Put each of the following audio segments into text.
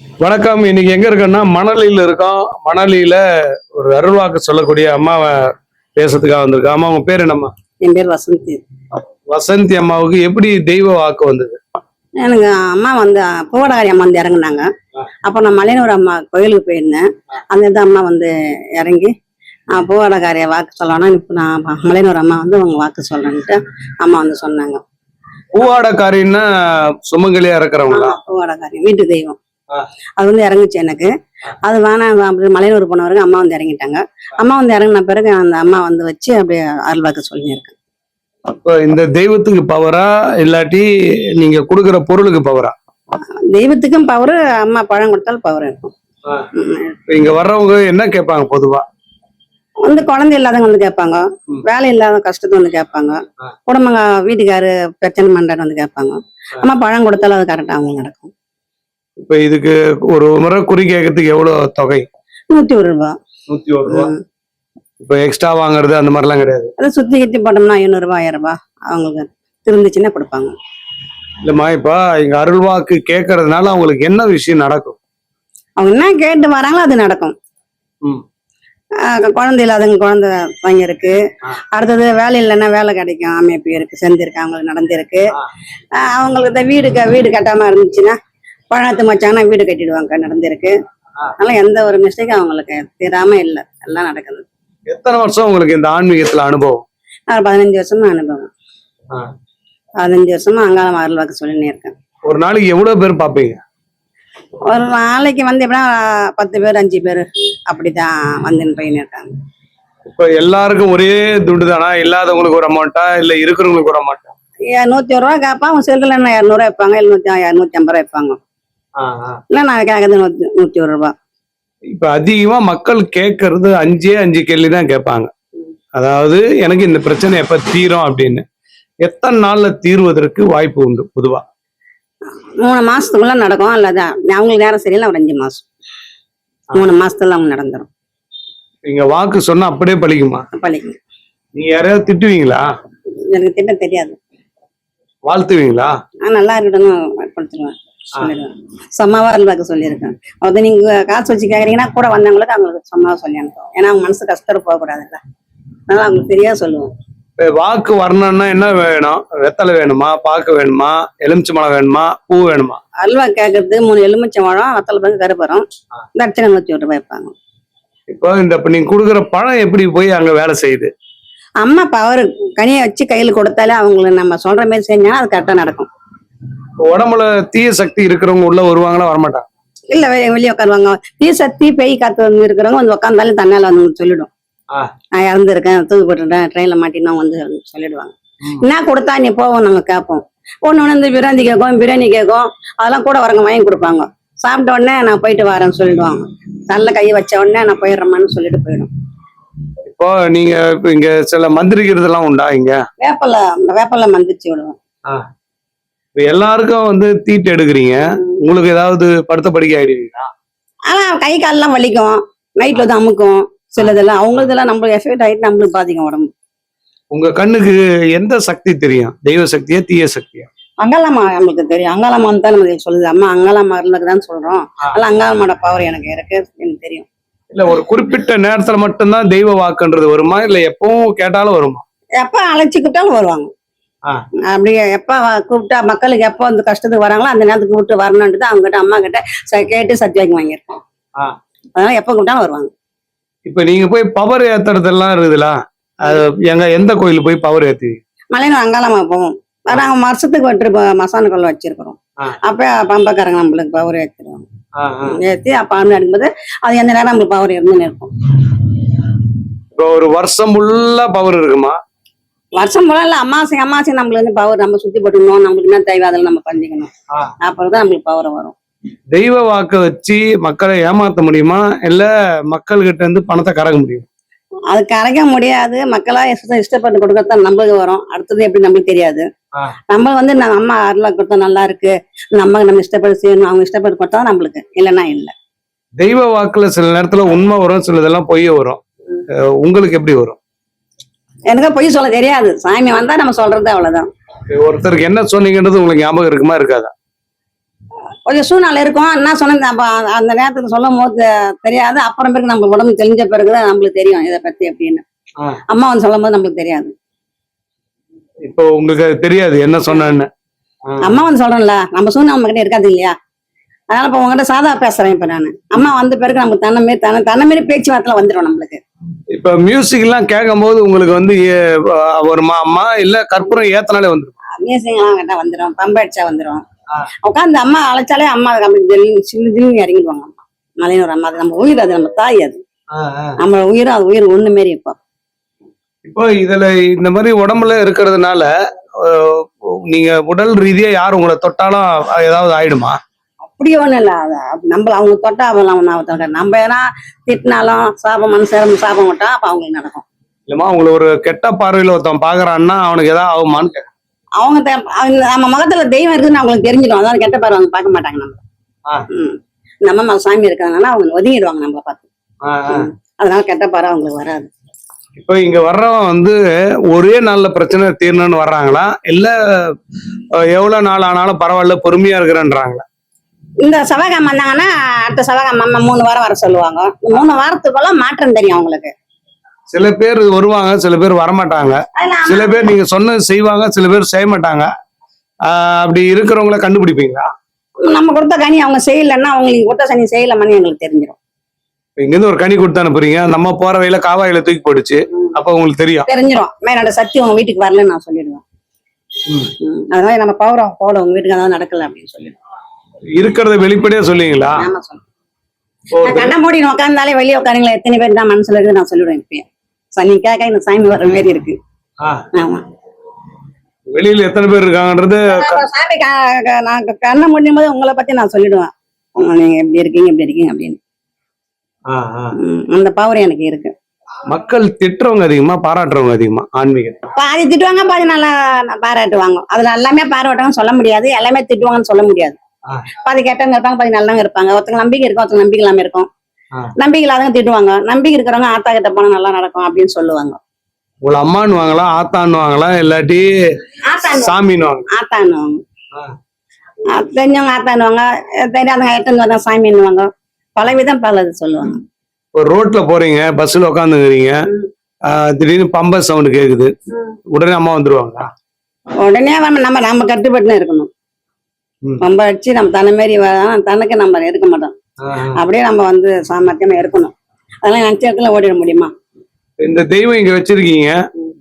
வணக்கம். இன்னைக்கு எங்க இருக்கோம்னா மணலியில இருக்கோம். மணலியில ஒரு அருள்வாக்கு சொல்லக்கூடிய அம்மாவை பேசுறதுக்காக வந்திருக்கோம். அம்மா உங்க பேர் என்னம்மா? என் பேர் வசந்தி. வசந்தி அம்மாவுக்கு எப்படி தெய்வ வாக்கு வந்தது? எனக்கு அம்மா வந்து பூவடகாரி அம்மா வந்து இறங்குனாங்க. அப்போ நான் மலையனூர் அம்மா கோயிலுக்கு போயிருந்தேன். அந்த இடத்துல அம்மா வந்து இறங்கி நான் பூவடகாரிய வாக்கு சொல்லணும் இப்போ நான் மலையனூர் அம்மா வந்து உங்க வாக்கு சொல்றேன்ட்டு அம்மா வந்து சொன்னாங்க. பூவாடக்காரின்னா சுமங்கலியா இருக்கிறவங்களா? பூவடகாரி வீட்டு தெய்வம். அது வந்து இறங்குச்சு எனக்கு. அது வேணாம் அப்படி மலையனூர் போனவருக்கு அம்மா வந்து இறங்கிட்டாங்க. அம்மா வந்து இறங்கின பிறகு அந்த அம்மா வந்து வச்சு அப்படியே அருள் வாக்கு சொல்லியிருக்கேன் இப்போ இந்த தெய்வத்துக்கு பவரா இல்லாட்டி நீங்க கொடுக்குற பொருளுக்கு பவரா தெய்வத்துக்கும் பவர் அம்மா பழம் கொடுத்தாலும் பவர் இருக்கும். இங்க வர்றவங்க என்ன கேட்பாங்க பொதுவா? வந்து குழந்தை இல்லாதவங்க வந்து கேட்பாங்க. வேலை இல்லாத கஷ்டத்தை வந்து கேட்பாங்க. குடும்பங்க வீட்டுக்காரு பிரச்சனை பண்றாரு வந்து கேட்பாங்க. அம்மா பழம் கொடுத்தாலும் அது கரெக்டா அவங்க நடக்கும். இப்ப இதுக்கு ஒரு முறை குறி கேட்கறதுக்கு எவ்வளவு தொகை? நூத்தி ஒரு ரூபா. நூத்தி ஒரு ரூபா. இப்ப எக்ஸ்ட்ரா வாங்குறது அந்த மாதிரிலாம் கிடையாது. அதை சுத்தி கித்தி போட்டோம்னா ஐநூறு ரூபாய் ஆயிரம் ரூபாய் அவங்களுக்கு திருந்துச்சுன்னா கொடுப்பாங்க. இல்லம்மா இப்ப இங்க அருள்வாக்கு கேட்கறதுனால அவங்களுக்கு என்ன விஷயம் நடக்கும்? அவங்க என்ன கேட்டு வராங்களோ அது நடக்கும். ம். ஆஹ் குழந்தை இல்லாதவங்க குழந்தை வாங்கி இருக்கு. அடுத்தது வேலை இல்லைன்னா வேலை கிடைக்கும். அமைப்பு இருக்கு செஞ்சிருக்கு அவங்களுக்கு நடந்திருக்கு. அவங்களுக்கு வீடு வீடு கட்டாம இருந்துச்சுன்னா பழத்து மச்சாங்கன்னா வீடு கட்டிடுவாங்க நடந்திருக்கு. அதனால எந்த ஒரு மிஸ்டேக்கும் அவங்களுக்கு தீராம இல்லை. எல்லாம் நடக்குது. எத்தனை வருஷம் உங்களுக்கு இந்த ஆன்மீகத்துல அனுபவம்? நான் பதினஞ்சு வருஷமா அனுபவம். பதினஞ்சு வருஷமா அங்காளம் அருள் வாக்கு சொல்லினே இருக்கேன் ஒரு நாளைக்கு எவ்வளவு பேர் பாப்பீங்க ஒரு நாளைக்கு வந்து எப்படின்னா பத்து பேர் அஞ்சு பேர் அப்படிதான் வந்துன்னு போயின்னு இருக்காங்க இப்ப எல்லாருக்கும் ஒரே துண்டு தானா இல்லாதவங்களுக்கு ஒரு அமௌண்ட்டா இல்ல இருக்கிறவங்களுக்கு ஒரு அமௌண்ட்டா ஏ, நூத்தி ஒரு ரூபா கேட்பான் அவன் செல்லுல இரநூறுவா வைப்பாங்க எழுநூத்தி இரநூத்தி ஐம்பது ரூபா வைப்பாங்க இல்லை நான் கேட்கறது நூத்தி நூத்தி ஒரு ரூபா. இப்ப அதிகமா மக்கள் கேட்கறது அஞ்சே அஞ்சு கேள்வி தான் கேட்பாங்க. அதாவது எனக்கு இந்த பிரச்சனை எப்ப தீரும் அப்படின்னு. எத்தனை நாள்ல தீர்வதற்கு வாய்ப்பு உண்டு பொதுவா? மூணு மாசத்துக்குள்ள நடக்கும் அல்லது அவங்களுக்கு நேரம் சரியில்லை ஒரு அஞ்சு மாசம். மூணு மாசத்துல அவங்க நடந்துரும். நீங்க வாக்கு சொன்னா அப்படியே பழிக்குமா? பள்ளிக்கு நீங்க யாரையாவது திட்டுவீங்களா? எனக்கு திட்டம் தெரியாது. வாழ்த்துவீங்களா? நல்லா இருக்கட்டும் கொடுத்துருவேன் சும்மாவா இருந்தாக்க சொல்லியிருக்கேன் அது நீங்க காசு வச்சு கேக்குறீங்கன்னா கூட வந்தவங்களுக்கு அவங்களுக்கு சும்மாவா சொல்லி அனுப்புவோம். ஏன்னா அவங்க மனசு கஷ்டம் போகக்கூடாதுல்ல அதனால அவங்களுக்கு தெரியா சொல்லுவோம் வாக்கு வரணும்னா என்ன வேணும்? வெத்தலை வேணுமா? பாக்கு வேணுமா? எலுமிச்சை மலை வேணுமா? பூ வேணுமா? அல்வா கேட்கறது மூணு எலுமிச்சை பழம் வத்தலை பங்கு கருப்பறம் தட்சணை ஒரு ரூபாய் வைப்பாங்க. இப்போ இந்த இப்ப நீங்க கொடுக்குற பழம் எப்படி போய் அங்க வேலை செய்யுது? அம்மா பவர் கனியை வச்சு கையில் கொடுத்தாலே அவங்களை நம்ம சொல்ற மாதிரி செஞ்சாலும் அது கரெக்டாக நடக்கும். உடம்புல தீய சக்தி இருக்கிறவங்க உள்ள வருவாங்களா வரமாட்டாங்க? இல்ல வெளியே உட்காருவாங்க. தீ சக்தி பேய் காத்து வந்து இருக்கிறவங்க வந்து உட்காந்தாலும் தன்னால வந்து சொல்லிடும். நான் இறந்துருக்கேன் தூக்கு போட்டுட்டேன் ட்ரெயின்ல மாட்டினா வந்து சொல்லிடுவாங்க. என்ன கொடுத்தா நீ போவோம் நாங்க கேட்போம் ஒண்ணு ஒண்ணு இந்த பிரியாணி கேட்கும் பிரியாணி கேட்கும். அதெல்லாம் கூட வரவங்க வாங்கி கொடுப்பாங்க. சாப்பிட்ட உடனே நான் போயிட்டு வரேன்னு சொல்லிடுவாங்க. நல்ல கையை வச்ச உடனே நான் போயிடுறேம்மான்னு சொல்லிட்டு போயிடும். இப்போ நீங்க இங்க சில மந்திரிக்கிறதெல்லாம் உண்டா இங்க? வேப்பல வேப்பல மந்திரிச்சு விடுவோம். இப்ப எல்லாருக்கும் வந்து தீட்டு எடுக்கிறீங்க. உங்களுக்கு ஏதாவது படுத்த படிக்க ஆயிடுவீங்களா? ஆனா கை கால்லாம் வலிக்கும். நைட்ல வந்து அமுக்கும். சிலதெல்லாம் அவங்களுதெல்லாம் நம்மளுக்கு எஃபெக்ட் ஆயிட்டு நம்மளுக்கு பாதிக்கும் உடம்பு. உங்க கண்ணுக்கு எந்த சக்தி தெரியும்? தெய்வ சக்தியா தீய சக்தியா? அங்காளம்மா நம்மளுக்கு தெரியும். அங்காளம்மா தான் நமக்கு சொல்லுது. அம்மா அங்காளம்மா இருந்தது தான் சொல்றோம். அதனால அங்காளம்மாட பவர் எனக்கு இருக்கு எனக்கு தெரியும். இல்ல ஒரு குறிப்பிட்ட நேரத்துல மட்டும்தான் தெய்வ வாக்குன்றது வருமா? இல்ல எப்பவும் கேட்டாலும் வருமா? எப்ப அழைச்சி கூப்பிட்டாலும் வருவாங்க. ஆ. அப்படியே எப்ப கூப்பிட்டா மக்களுக்கு எப்போ வந்து கஷ்டத்துக்கு வராங்களோ அந்த நேரத்துக்கு கூப்பிட்டு வரணுன்ட்டு அவங்க கிட்ட அம்மா கிட்ட கேட்டு சத்தியாக்கி வாங்கியிருக்கோம். ஆ. அதனால எப்ப கூப்பிட்டாலும் வருவாங்க. இப்ப நீங்க போய் பவர் ஏத்துறதெல்லாம் இருக்குதுல அது எங்க எந்த கோயில் போய் பவர் ஏத்துவீங்க மலையில அங்காளம்மா போவோம். நாங்க வருஷத்துக்கு trip மசான கொள்ள வச்சிருக்கிறோம். அப்ப பம்பக்காரங்க நம்மளுக்கு பவர் ஆ. ஏற்றி அப்ப ஆண்டு அடிக்கும்போது அது எந்த நேரம் நம்மளுக்கு பவர் இருந்துன்னு இருக்கும். இப்போ ஒரு வருஷம் ஃபுல்லா பவர் இருக்குமா? வருஷம் போல இல்ல அமாவாசை அமாவாசை நம்மளுக்கு வந்து பவர் நம்ம சுத்தி போட்டுக்கணும். நம்மளுக்கு என்ன தேவை அதெல்லாம் நம்ம பண்ணிக்கணும். ஆ. அப்புறம் தான் நம்மளுக்கு பவர் வரும். தெய்வ வாக்க வச்சு மக்களை ஏமாத்த முடியுமா? இல்ல மக்கள் கிட்ட இருந்து பணத்தை கறக்க முடியும்? அது கரைக்க முடியாது. மக்களா இஷ்ட- இஷ்டப்பட்டு கொடுக்கறத நம்மளுக்கு வரும். அடுத்தது எப்படி நம்மளுக்கு தெரியாது. நம்ம வந்து நம்ம அம்மா அருளா கொடுத்தா நல்லா இருக்கு. நம்ம நம்ம இஷ்டப்பட்டு செய்யணும். அவங்க இஷ்டப்பட்டு கொடுத்தா நம்மளுக்கு. இல்லைன்னா இல்ல. தெய்வ வாக்குல சில நேரத்துல உண்மை வரும் சிலதெல்லாம் பொய் வரும். அஹ் உங்களுக்கு எப்படி வரும்? எனக்கு பொய் சொல்ல தெரியாது. சாமி வந்தா நம்ம சொல்றது அவ்வளவுதான். ஒருத்தருக்கு என்ன சொன்னீங்கன்றது உங்களுக்கு ஞாபகம் இருக்குமா இருக்காதா? கொஞ்சம் சூழ்நிலை இருக்கும். என்ன சொன்னேன் அப்ப அந்த- நேரத்துக்கு சொல்லும் போது தெரியாது. அப்புறம் பிறகு நம்ம உடம்பு தெரிஞ்ச பிறகு தான் நம்மளுக்கு தெரியும் இதை பத்தி அப்படின்னு. அம்மா வந்து சொல்லும் போது நம்மளுக்கு தெரியாது. இப்போ உங்களுக்கு தெரியாது என்ன சொன்னேன்னு. அம்மா வந்து சொல்றேன்ல நம்ம சூழ்நிலை நம்ம கிட்ட இருக்காது இல்லையா? அதனால இப்ப உங்ககிட்ட சாதா பேசுறேன் இப்ப நான். அம்மா வந்த பிறகு நமக்கு தன்னை மாரி தன்னை தன்னை மாரி பேச்சுவார்த்தை வந்துடும் நம்மளுக்கு. இப்ப மியூசிக் எல்லாம் கேட்கும் போது உங்களுக்கு வந்து ஒரு மா- அம்மா இல்ல கற்பூரம் ஏத்தனாலே வந்துடும் மியூசிக்லாம் கிட்ட வந்துடும் பம்படிச்சா வந்துடும் ஆ. உட்காந்து அம்மா அழைச்சாலே அம்மா சில்லு ஜில்லு இறங்கிடுவாங்க அம்மா. மலையனூர் அம்மா அது நம்ம உயிர் அது நம்ம தாய் அது. நம்ம உயிரும் அது உயிர் ஒண்ணு மாரி இப்போ இப்போ இதுல இந்த மாதிரி உடம்புல இருக்கிறதுனால நீங்க உடல் ரீதியா யார் உங்களை தொட்டாலும் ஏதாவது ஆயிடுமா? அப்படி ஒண்ணும் இல்ல நம்மள அவங்க தொட்டா ஒன்றும் ஆகத்தோட நம்ம ஏன்னா திட்டினாலும் சாபம் மனசு சாபம் விட்டா அப்ப அவங்களுக்கு நடக்கும். இல்லம்மா உங்களை ஒரு கெட்ட பார்வையில ஒருத்தன் பாக்குறான்னா அவனுக்கு ஏதாவது ஆகுமான்னு. அவங்க நம்ம முகத்துல தெய்வம் இருக்குன்னு அவங்களுக்கு தெரிஞ்சிடும். அதான் கெட்ட பாரு அவங்க பார்க்க மாட்டாங்க நம்ம. நம்ம சாமி இருக்கிறதுனால அவங்க ஒதுங்கிடுவாங்க நம்மளை பார்த்து. அதனால கெட்ட பாரு அவங்களுக்கு வராது. இப்போ இங்க வர்றவன் வந்து ஒரே நாள்ல பிரச்சனை தீரணும்னு வர்றாங்களா? இல்ல எவ்வளவு நாள் ஆனாலும் பரவாயில்ல பொறுமையா இருக்கிறேன்றாங்களா? இந்த செவ்வாய்க்கிழமை வந்தாங்கன்னா அடுத்த செவ்வாய்க்கிழமை அம்மா மூணு வாரம் வர சொல்லுவாங்க. மூணு வாரத்துக்குள்ள மாற்றம் தெரியும் அவங்களுக்கு. சில பேர் வருவாங்க சில பேர் வரமாட்டாங்க. சில பேர் நீங்க சொன்னது செய்வாங்க சில பேர் செய்ய மாட்டாங்க. அப்படி இருக்கிறவங்கள கண்டுபிடிப்பீங்களா? நம்ம கொடுத்த கனி அவங்க செய்யலைன்னா அவங்களுக்கு கொடுத்த சனி செய்யலமான்னு எங்களுக்கு தெரிஞ்சிடும் இங்க இருந்து ஒரு கனி கொடுத்து அனுப்புறீங்க நம்ம போற வழியில காவாயில தூக்கி போடுச்சு அப்ப உங்களுக்கு தெரியும். தெரிஞ்சிடும் மேலோட சக்தி உங்க வீட்டுக்கு வரலன்னு நான் சொல்லிடுவேன். அதனால நம்ம பௌரம் போல உங்க வீட்டுக்கு அதாவது நடக்கல அப்படின்னு சொல்லிடுவேன் இருக்கிறத வெளிப்படையா சொல்லுவீங்களா? கண்ண மூடி உட்காந்தாலே வெளியே உட்காருங்களா எத்தனை பேர் தான் மனசுல இருக்குது நான் சொல்லிடுவேன் இப்பயும். சனி கேட்க இந்த சாமி வர மாதிரி இருக்கு. ஆமா. வெளியில எத்தனை பேர் இருக்காங்கன்றது சாமி நான் கண்ணை முடியும் போது உங்களை பத்தி நான் சொல்லிடுவேன். நீங்க எப்படி இருக்கீங்க எப்படி இருக்கீங்க அப்படின்னு. அந்த பவர் எனக்கு இருக்கு. மக்கள் திட்டுறவங்க அதிகமா பாராட்டுறவங்க அதிகமா ஆன்மீகம். பாதி திட்டுவாங்க பாதி நல்லா பாராட்டுவாங்க. அதுல எல்லாமே பாராட்டுவாங்கன்னு சொல்ல முடியாது எல்லாமே திட்டுவாங்கன்னு சொல்ல முடியாது. பாதி கெட்டவங்க இருப்பாங்க பாதி நல்லவங்க இருப்பாங்க. ஒருத்தங்க நம்பிக்கை இருக்கும் ஒருத்தங்க நம்பிக்கை இல்லாம இருக்கும். நம்பிக்கை இல்லாதவங்க திட்டுவாங்க. நம்பிக்கை இருக்கிறவங்க ஆத்தா கிட்ட போனா நல்லா நடக்கும் அப்படின்னு சொல்லுவாங்க. உங்களை அம்மான்னு வாங்களா ஆத்தான்னு வாங்களா இல்லாட்டி ஆத்தான்னு. சாமின்னு வாங்க ஆத்தான்னுவாங்க தெரிஞ்சவங்க ஆத்தான்னுவாங்க. தெரியாதவங்க எட்டுன்னு வந்தா சாமின்னுவாங்க. பல விதம் பல இது சொல்லுவாங்க. ஒரு ரோட்ல போறீங்க பஸ்ல உட்காந்துக்கிறீங்க திடீர்னு பம்பர் சவுண்ட் கேக்குது. உடனே அம்மா வந்துருவாங்களா? உடனே நம்ம நம்ம நம்ம கட்டுப்பட்டு இருக்கணும். ரொம்ப அடிச்சு நம்ம தன்னை மாரி தனக்கு நம்ம இருக்க மாட்டோம். அப்படியே நம்ம வந்து சாமர்த்தியமா இருக்கணும் அதெல்லாம் நினைச்ச இடத்துல ஓடிட முடியுமா? இந்த தெய்வம் இங்க வச்சிருக்கீங்க.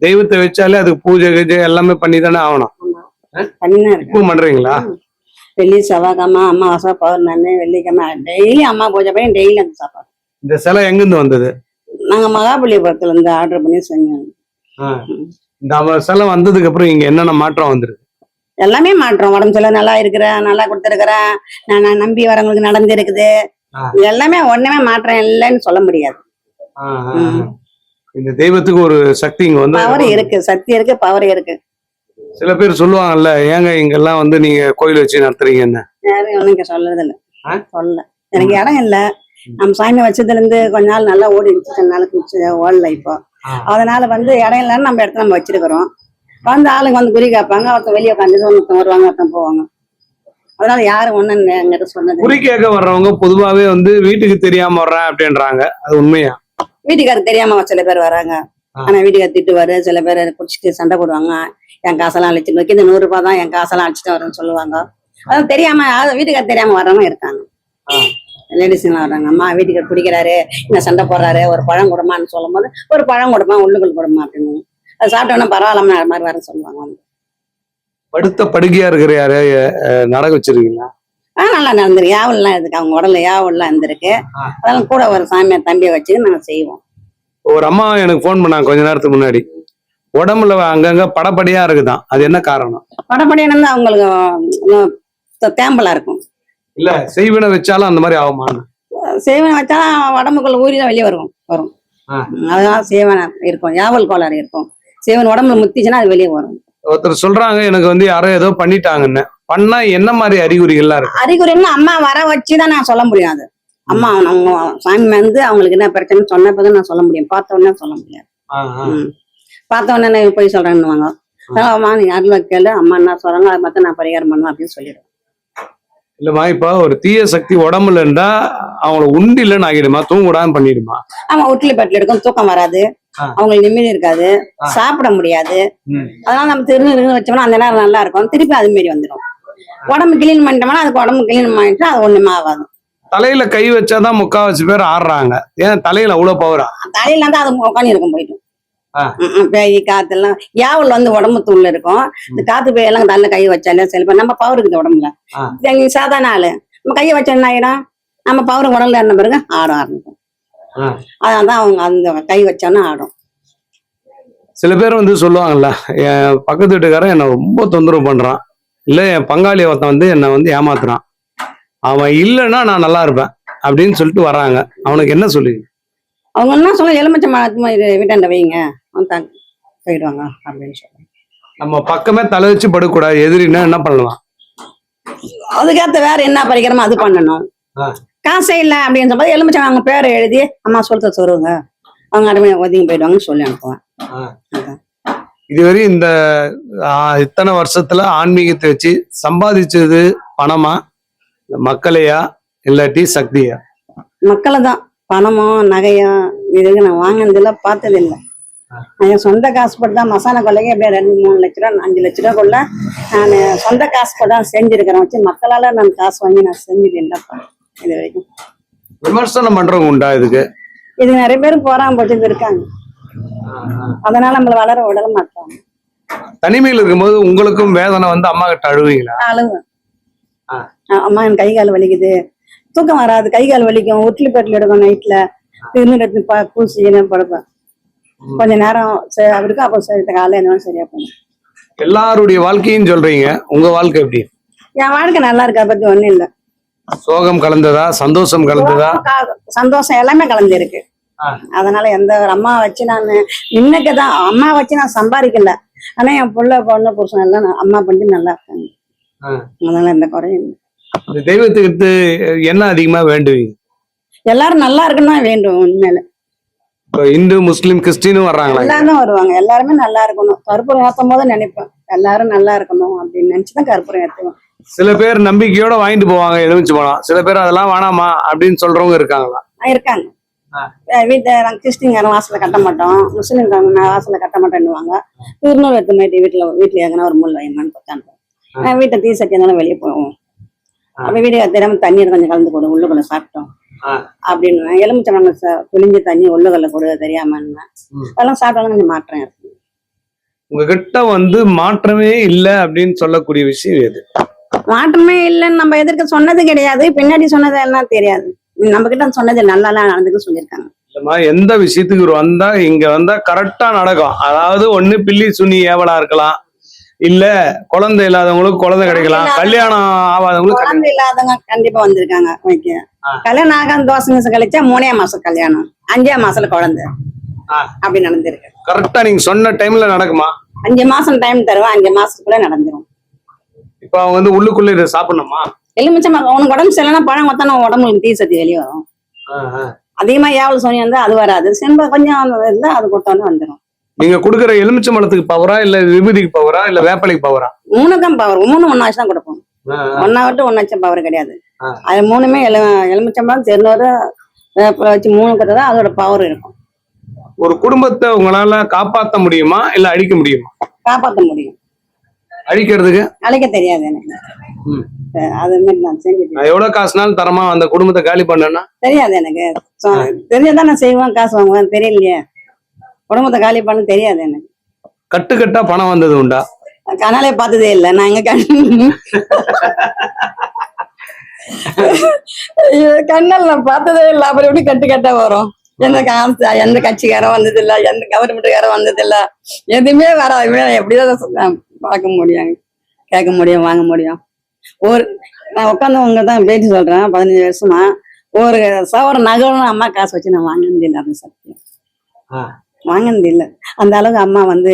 தெய்வத்தை வச்சாலே அதுக்கு பூஜை கீஜை எல்லாமே பண்ணி தானே ஆகணும் இப்போ பண்றீங்களா? வெள்ளி செவ்வாய்க்கிழமை அமாவாசை பௌர்ணமி வெள்ளிக்கிழமை டெய்லி அம்மா பூஜை பண்ணி டெய்லி அந்த சாப்பாடு. இந்த சிலை எங்கிருந்து வந்தது? நாங்க மகாபலிபுரத்துல இருந்து ஆர்டர் பண்ணி செஞ்சோம். இந்த சிலை வந்ததுக்கு அப்புறம் இங்க என்னென்ன மாற்றம் வந்திருக்கு? எல்லாமே மாற்றோம். உடம்பு சொல்ல நல்லா இருக்கிறேன் நல்லா கொடுத்துருக்கிறேன். நான் நான் நம்பி வரவங்களுக்கு நடந்திருக்குது ஆ. இது எல்லாமே ஒண்ணுமே மாற்றம் இல்லைன்னு சொல்ல முடியாது. இந்த தெய்வத்துக்கு ஒரு சக்தி இங்க வந்து பவர் இருக்கு. சக்தி இருக்கு பவர் இருக்கு. சில பேர் சொல்லுவாங்கல்ல ஏங்க இங்கெல்லாம் வந்து நீங்க கோயில் வச்சு நடத்துறீங்கன்னு? யாரும் இங்க சொல்றது இல்ல? சொல்லல. எனக்கு இடம் இல்ல. நம்ம சாமி வச்சதுல இருந்து கொஞ்ச நாள் நல்லா ஓடி இருந்துச்சு. நாளுக்கு ஓடல இப்போ. அதனால வந்து இடம் இல்லைன்னு நம்ம இடத்துல நம்ம வச்சிருக்கிறோம். வந்து ஆளுங்க வந்து குறி கேட்பாங்க ஒருத்தன் வெளியே உட்காந்து ஒருத்தன் வருவாங்க ஒருத்தன் போவாங்க. அதனால யாரும் ஒண்ணும் எங்கிட்ட சொன்னது குறி கேட்க வர்றவங்க பொதுவாவே வந்து வீட்டுக்கு தெரியாம வர்றேன் அப்படின்றாங்க. அது உண்மையா? வீட்டுக்காரருக்கு தெரியாம சில பேர் வராங்க. ஆனா வீட்டுக்காரர் திட்டுவாரு சில பேர் குடிச்சிட்டு சண்டை போடுவாங்க. என் காசெல்லாம் அழிச்சிட்டு வைக்க இந்த நூறு ரூபாய் தான் என் காசெல்லாம் அழிச்சிட்டு வரேன்னு சொல்லுவாங்க. அதான் தெரியாம அது வீட்டுக்காரர் தெரியாம வர்றவங்க இருக்காங்க. ஆ. லேடிஸ்லாம் வர்றாங்க. அம்மா வீட்டுக்காரர் குடிக்கிறாரு இந்த சண்டை போடுறாரு ஒரு பழம் கொடுமான்னு சொல்லும் போது ஒரு பழம் கொடுமா உள்ளுக்குள் கொடுமா அப்படின்னு. அது சாப்பிட்டோன்னா பரவாயில்லாம மாதிரி வர சொல்லுவாங்க வந்து. படுத்த படுக்கையா இருக்கிற யாரைய நடக்க வச்சிருக்கீங்களா? ஆ நல்லா நடந்திருக்கு. யாவல்லாம் இருக்கு அவங்க உடல்ல யாவல்லாம் இருந்திருக்கு. அதெல்லாம் கூட ஒரு சாமியை தம்பியை வச்சு நாங்க செய்வோம். ஒரு அம்மா எனக்கு ஃபோன் பண்ணாங்க கொஞ்ச நேரத்துக்கு முன்னாடி. உடம்புல அங்கங்க படப்படியா இருக்குதான். அது என்ன காரணம்? படப்படியான அவங்களுக்கு தேம்பலா இருக்கும். இல்ல செய்வினை வச்சாலும் அந்த மாதிரி ஆகுமான்னு சேவனை வச்சா உடம்புக்குள்ள ஊறி தான் வெளியே வரும் வரும். அதனால சேவனை இருக்கும். யாவல் கோளாறு இருக்கும். சேவன் உடம்புல முத்திச்சுன்னா அது வெளியே வரும். ஒருத்தர் சொல்றாங்க எனக்கு வந்து யாரோ ஏதோ பண்ணிட்டாங்கன்னு. பண்ணா என்ன மாதிரி அறிகுறிகள்லாம் இருக்கு? அறிகுறின்னு அம்மா வர வச்சு தான் நான் சொல்ல முடியும் அது. அம்மா அவங்க சாமி வந்து அவங்களுக்கு என்ன பிரச்சனை சொன்ன பிறகு நான் சொல்ல முடியும். பார்த்த உடனே சொல்ல முடியாது. பார்த்த உடனே போய் சொல்றேன்னுவாங்க. அதனால அம்மா நீங்க அருள் கேளு. அம்மா என்ன சொல்றாங்க அதை பார்த்து நான் பரிகாரம் பண்ணுவேன் அப்படின்னு சொல்லிடுவேன். இல்லம்மா இப்ப ஒரு தீய சக்தி உடம்புல இருந்தா அவங்கள உண்டு இல்லைன்னு ஆகிடுமா தூங்க விடாம பண்ணிடுமா? ஆமா உட்லி பட்டில இருக்கும் தூக்கம் வராது. அவங்களுக்கு நிம்மதி இருக்காது. சாப்பிட முடியாது. அதனால நம்ம திரு இருந்து வச்சோம்னா அந்த நேரம் நல்லா இருக்கும். திருப்பி அது மாரி வந்துடும் உடம்பு கிளீன் பண்ணிட்டோம்னா அதுக்கு உடம்பு கிளீன் பண்ணிட்டு அது ஒண்ணுமே ஆகாது. தலையில கை வச்சாதான் முக்காவாசி பேர் ஆடுறாங்க ஏன் தலையில அவ்வளவு பவரா தலையில இருந்து அது உட்காந்து இருக்கும் போயிட்டு. பேய் காத்து எல்லாம் யாவல் வந்து உடம்பு தூள்ல இருக்கும். இந்த காத்து பேய் எல்லாம் தலையில கை வச்சாலே சரி. இப்ப நம்ம பவர் இருக்குது உடம்புல. சாதாரண ஆளு. நம்ம கையை வச்சா என்ன ஆயிடும்? நம்ம பவர் உடம்புல இருந்த பிறகு ஆடும் ஆரம்பிக்கும். அதான் அவங்க அந்த கை வச்சோன்னா ஆடும். சில பேர் வந்து சொல்லுவாங்கல்ல என் பக்கத்து வீட்டுக்காரன் என்னை ரொம்ப தொந்தரவு பண்றான். இல்ல என் பங்காளி ஒருத்தன் வந்து என்னை வந்து ஏமாத்துறான். அவன் இல்லைன்னா நான் நல்லா இருப்பேன் அப்படின்னு சொல்லிட்டு வராங்க அவனுக்கு என்ன சொல்லி? அவங்க என்ன சொல்ல எலுமிச்சை இது வீட்டாண்ட வைங்க. போயிடுவாங்க அப்படின்னு சொல்லி நம்ம பக்கமே தலை வச்சு படுக்கக்கூடாது எதிரின்னா என்ன பண்ணலாம்? அதுக்கேற்ற வேற என்ன பறிக்கிறோமோ அது பண்ணணும். காசே இல்லை அப்படின்னு சொல்லும்போது எலுமிச்சை அவங்க பேரை எழுதி அம்மா சொல்றத சொல்லுவாங்க அவங்க அடிமை ஒதுங்கி போயிடுவாங்கன்னு சொல்லி அனுப்புவேன். இதுவரை இந்த இத்தனை வருஷத்துல ஆன்மீகத்தை வச்சு சம்பாதிச்சது பணமா? மக்களையா? இல்லாட்டி சக்தியா? மக்களை தான் பணமோ நகையோ இதுக்கு நான் வாங்கினதில்ல பார்த்ததில்லை. என் சொந்த காசு போட்டு தான் மசாலா கொள்ளைக்கு எப்படியா ரெண்டு மூணு லட்ச ரூபா அஞ்சு லட்ச ரூபா கொள்ள நான் சொந்த காசு போட்டு தான் செஞ்சிருக்கிறேன். வச்சு மக்களால நான் காசு வாங்கி நான் செஞ்சது இல்லைப்பா இது வரைக்கும். விமர்சனம் பண்றவங்க உண்டா இதுக்கு? இது நிறைய பேர் போறாம போட்டு இருக்காங்க. அதனால நம்மள வளர விடல மாட்டாங்க. தனிமையில் இருக்கும்போது உங்களுக்கும் வேதனை வந்து அம்மா கிட்ட அழுவீங்களா? அழுவேன். அம்மா எனக்கு கை கால் வலிக்குது தூக்கம் வராது. கை கால் வலிக்கும். உட்லி பெட்டில் எடுக்கும் நைட்ல திருநெடுத்து பூசி நான் படுப்பேன். கொஞ்ச நேரம் அவருக்கு அப்போ சரி காலையில என்ன சரியா பண்ணும் எல்லாருடைய வாழ்க்கையும் சொல்றீங்க. உங்க வாழ்க்கை எப்படி? என் வாழ்க்கை நல்லா இருக்கு. பத்தி ஒண்ணும் இல்ல. சோகம் கலந்ததா? சந்தோஷம் கலந்ததா? சந்தோஷம் எல்லாமே கலந்து இருக்கு. அதனால எந்த ஒரு அம்மா வச்சு நான் இன்னைக்கு தான் அம்மா வச்சு நான் சம்பாதிக்கல. ஆனா என் புள்ள பொண்ணு புருஷன் எல்லாம் அம்மா பண்ணி நல்லா இருக்காங்க. அதனால எந்த குறையும் இல்லை. இந்த தெய்வத்துக்கிட்ட என்ன அதிகமா வேண்டுவீங்க? எல்லாரும் நல்லா இருக்குன்னு தான் வேண்டும் உண்மையில. இப்போ இந்து முஸ்லீம் கிறிஸ்டினும் வர்றாங்களா இங்க? எல்லாரும் வருவாங்க. எல்லாருமே நல்லா இருக்கணும். கற்பூரம் ஏற்றும் போது நினைப்பேன். எல்லாரும் நல்லா இருக்கணும் அப்படின்னு நினைச்சுதான் கற்பூரம் ஏற்றுவேன் சில பேர் நம்பிக்கையோட வாங்கிட்டு போவாங்க எலுமிச்சு பழம். சில பேர் அதெல்லாம் வேணாமா அப்படின்னு சொல்றவங்க இருக்காங்களா? இருக்காங்க. வீட்டை நாங்கள் கிறிஸ்டின்காரன் வாசல்ல கட்ட மாட்டோம். முஸ்லீம்காரங்க வாசல்ல கட்ட மாட்டேன்னுவாங்க. திருநூறு எடுத்து மாட்டி வீட்டுல வீட்டுல எங்கன்னா ஒரு முள் வைமான்னு பார்த்தாங்க வீட்டை தீ சட்டி இருந்தாலும் வெளியே போவோம். அப்ப வீடு தெரியாம தண்ணீர் கொஞ்சம் கலந்து கொடு உள்ளுக்குள்ள சாப்பிட்டோம். அப்படின்னு எலுமிச்சம்பழம் புளிஞ்ச தண்ணி உள்ளுக்குள்ள கொடு தெரியாம. அதெல்லாம் சாப்பிட்டாலும் கொஞ்சம் மாற்றம் இருக்கு. உங்ககிட்ட வந்து மாற்றமே இல்லை அப்படின்னு சொல்லக்கூடிய விஷயம் எது? மாற்றமே இல்லைன்னு நம்ம எதிர்க்க சொன்னது கிடையாது. பின்னாடி சொன்னது எல்லாம் தெரியாது. நம்ம கிட்ட சொன்னது நல்லா நடந்துக்கு சொல்லியிருக்காங்க. இல்லம்மா எந்த விஷயத்துக்கு வந்தா இங்க வந்தா கரெக்டா நடக்கும். அதாவது ஒண்ணு பில்லி சுனி ஏவலா இருக்கலாம். இல்ல குழந்தை இல்லாதவங்களுக்கு குழந்தை கிடைக்கலாம். கல்யாணம் ஆகாதவங்களுக்கு. குழந்தை இல்லாதவங்க கண்டிப்பா வந்திருக்காங்க. ஆ. கல்யாணம் ஆகாம தோசை நிமிஷம் கழிச்சா மூணே மாசம் கல்யாணம். அஞ்சே மாசத்துல குழந்தை. அப்படி நடந்திருக்கு. கரெக்டா நீங்க சொன்ன டைம்ல நடக்குமா? அஞ்சு மாசம் டைம் தருவேன் அஞ்சு மாசத்துக்குள்ள நடந்துரும். இப்ப அவங்க வந்து உள்ளுக்குள்ள இதை சாப்பிடணுமா? எலுமிச்சம் உனக்கு உடம்பு சரியில்லைன்னா பழம் கொத்தா உடம்புல தீ சக்தி வெளியே வரும். அதிகமா ஏவல் சோனி வந்து அது வராது. செம்ப கொஞ்சம் இருந்தா அது கொட்டோன்னு வந்துடும் நீங்க கொடுக்குற எலுமிச்சை மரத்துக்கு பவரா இல்ல விபூதிக்கு பவரா இல்ல வேப்பலைக்கு பவரா மூணுக்கும் பவர் மூணு ஒன்னாச்சு தான் கொடுப்போம். ஒன்னா விட்டு ஒன்னாச்சும் பவர் கிடையாது. அது மூணுமே எலு எலுமிச்சம்பழம் திருநூறு வேப்பிலை வச்சு மூணு கொடுத்தா அதோட பவர் இருக்கும். ஒரு குடும்பத்தை உங்களால காப்பாத்த முடியுமா இல்ல அழிக்க முடியுமா? காப்பாற்ற முடியும். அழிக்கிறதுக்கு? அழைக்க தெரியாது எனக்கு. அது மாதிரி நான் நான் எவ்வளவு காசுனாலும் தரமா அந்த குடும்பத்தை காலி பண்ணேன்னா? தெரியாது எனக்கு. தெரிஞ்சாதான் நான் செய்வேன் காசு வாங்குவேன் தெரியலையே. குடும்பத்தை காலி பண்ண தெரியாது எனக்கு. கட்டு கட்டா பணம் வந்தது உண்டா? கனாலே பார்த்ததே இல்லை. நான் எங்க கண் கண்ணால் நான் பார்த்ததே இல்லை. அப்புறம் எப்படி கட்டு கட்டா வரும்? எந்த எந்த கட்சிக்காரன் வந்தது இல்ல எந்த கவர்மெண்ட்டுக்காரன் வந்தது இல்ல எதுவுமே வராது. எப்படிதான் பார்க்க முடியும்? கேட்க முடியும் வாங்க முடியும். ஒரு நான் உட்காந்தவங்க தான் பேட்டி சொல்றேன். பதினஞ்சு வருஷமா. ஒரு சவர நகரும் அம்மா காசு வச்சு நான் வாங்கினது இல்லை அது சத்தியம். வாங்கினது இல்லை அந்த அளவுக்கு அம்மா வந்து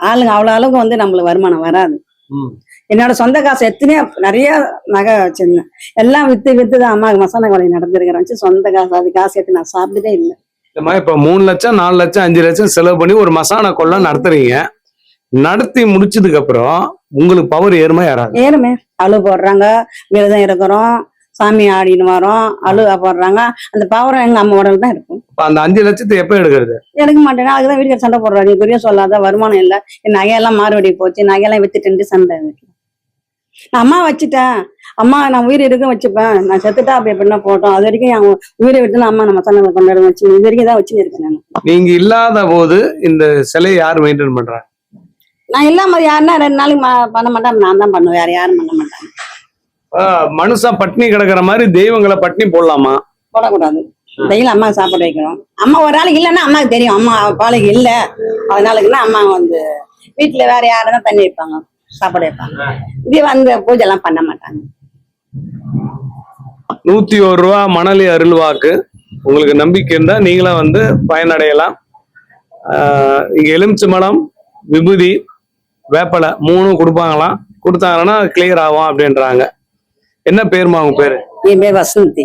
ஆளுங்க அவ்வளோ அளவுக்கு வந்து நம்மளுக்கு வருமானம் வராது. ம். என்னோட சொந்த காசு எத்தனையோ நிறைய நகை வச்சிருந்தேன். எல்லாம் வித்து வித்து தான் அம்மாவுக்கு மசாலா கொலை நடந்திருக்கிறேன் வச்சு சொந்த காசு அது காசு எடுத்து நான் சாப்பிட்டதே இல்லை. மாதிரி இப்ப மூணு லட்சம் நாலு லட்சம் அஞ்சு லட்சம் செலவு பண்ணி ஒரு மசாலா கொள்ள நடத்துறீங்க. நடத்தி முடிச்சதுக்கு அப்புறம் உங்களுக்கு பவர் ஏறுமா ஏறாது? ஏறுமே. அழு போடுறாங்க விரதம் இருக்கிறோம். சாமி ஆடின்னு வரோம் அழுகா போடுறாங்க. அந்த பவரம் எங்க அம்மா உடல் தான் இருக்கும். அந்த அஞ்சு லட்சத்தை எப்ப எடுக்கிறது? எடுக்க மாட்டேன்னா அதுக்குதான் வீட்டுக்கு சண்டை போடுறாரு. நீ பெரிய சொல்லாத வருமானம் இல்லை. என் நகையெல்லாம் மாறுபடி போச்சு. நகையெல்லாம் வித்துட்டு சண்டை நான் அம்மா வச்சுட்டேன். அம்மா நான் உயிர் இருக்க வச்சுப்பேன். நான் செத்துட்டா அப்படி எப்படின்னா போட்டோம் அது வரைக்கும் என் உயிரை விட்டு அம்மா நம்ம சண்டை கொண்டாட வச்சு இது வரைக்கும் தான் வச்சுன்னு இருக்கேன் நான். நீங்க இல்லாத போது இந்த சிலையை யார் மெயின்டைன் பண்றாங்க நான் இல்லாம யாருன்னா ரெண்டு நாளைக்கு பண்ண மாட்டேன். நான் தான் பண்ணுவேன். வேற யாரும் பண்ண மாட்டாங்க. ஆஹ் மனுஷன் பட்னி கிடக்குற மாதிரி தெய்வங்களை பட்னி போடலாமா? போடக்கூடாது. டெய்லி அம்மா சாப்பாடு வைக்கிறோம் அம்மா ஒரு நாளைக்கு இல்லைன்னா அம்மாவுக்கு தெரியும். அம்மா பாலைக்கு இல்லை. அதனாலக்குன்னா அம்மா வந்து வீட்டுல வேற யாரும் தான் தண்ணி வைப்பாங்க. சாப்பாடு வைப்பாங்க. இது வந்து பூஜை எல்லாம் பண்ண மாட்டாங்க. நூத்தி ஒரு ரூபா மணலி அருள்வாக்கு. உங்களுக்கு நம்பிக்கை இருந்தா நீங்களும் வந்து பயனடையலாம். இங்க எலுமிச்சை மலம் விபூதி வேப்பலை மூணும் கொடுப்பாங்களாம். கொடுத்தாங்கன்னா கிளியர் ஆகும் அப்படின்றாங்க. என்ன பேருமா உங்க பேரு? என் பேர் வசந்தி.